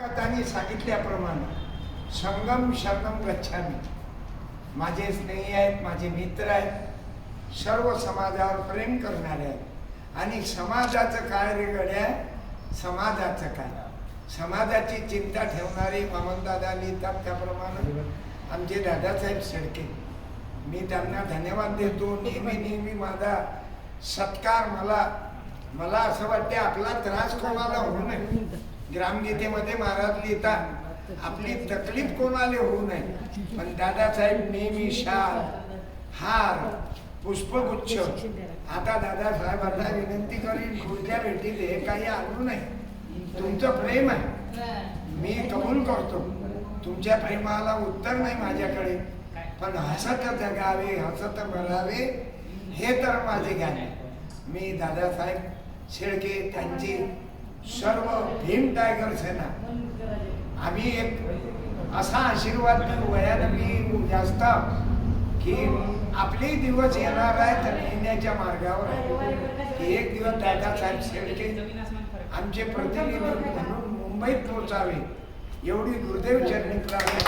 त्यांनी सांगितल्याप्रमाणे संगम शरणम गच्छामी. माझे स्नेही आहेत माझे मित्र आहेत. सर्व समाजावर प्रेम करणारे आहेत. आणि समाजाचं काय रे गड्या समाजाचं काय? समाजाची चिंता ठेवणारे मामनदादा लिहितात त्याप्रमाणे आमचे दादासाहेब शेडके मी त्यांना धन्यवाद देतो. नेहमी नेहमी माझा सत्कार मला मला असं वाटते आपला त्रास कोणाला होऊ नये. ग्रामगीतेमध्ये महाराज लिहितात आपली तकलीफ कोणाला होऊ नये? पण दादासाहेब नेहमी शाल हार पुष्पगुच्छ. आता दादासाहेबांना विनंती करीन पुढच्या भेटीत हे काही आणू नये. तुमचं प्रेम आहे. मी कबूल करतो. तुमच्या प्रेमाला उत्तर नाही माझ्याकडे. पण हसत जगावे हसत मरावे हे तर माझे ज्ञान आहे मी दादासाहेब शेळके त्यांची सर्व भीम टायगर सेना आम्ही एक असा आशीर्वाद देऊ वयानं मी जास्त की आपले दिवस येणार आहे तर येण्याच्या मार्गावर एक दिवस दादासाहेब शेळके आमचे प्रतिनिधी म्हणून मुंबईत पोहोचावे. एवढी दुर्दैव चरणी प्रार्थना